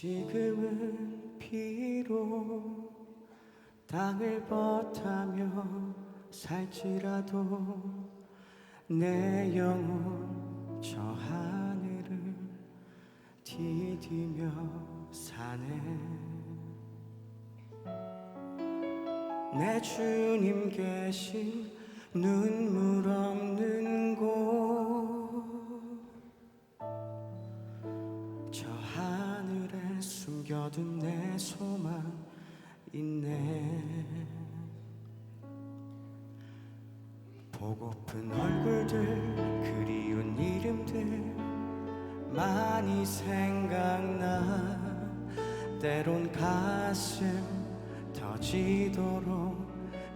지금은 비록 땅을 버타며 살지라도 내 영혼 저 하늘을 디디며 사네. 내 주님 계신 숨겨둔 내 소망 있네. 보고픈 얼굴들 그리운 이름들 많이 생각나. 때론 가슴 터지도록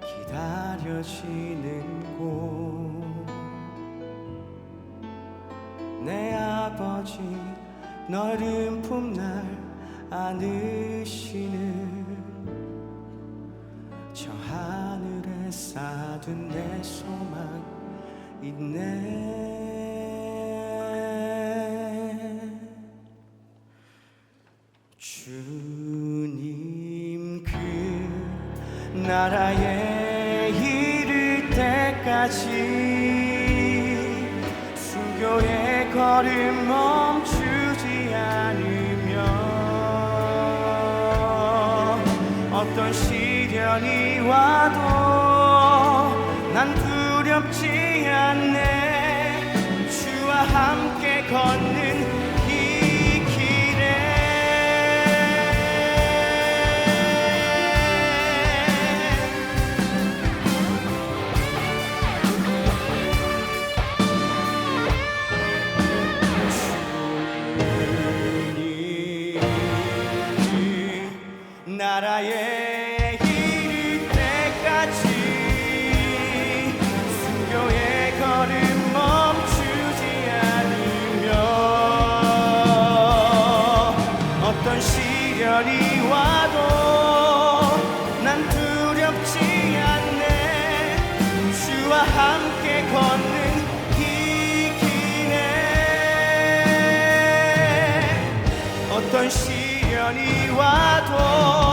기다려지는 곳. 내 아버지 너른 품날 안으시는 저 하늘에 쌓둔 내 소망 있네. 주님 그 나라에 이를 때까지 순교의 걸음 멈추지 않으 어떤 시련이 와도 난 두렵지 않네. 주와 함께 걷는 나라에 이를 때까지 순교의 걸음 멈추지 않으며 어떤 시련이 와도 난 두렵지 않네. 주와 함께 걷는 이 길에 어떤 시련이 와도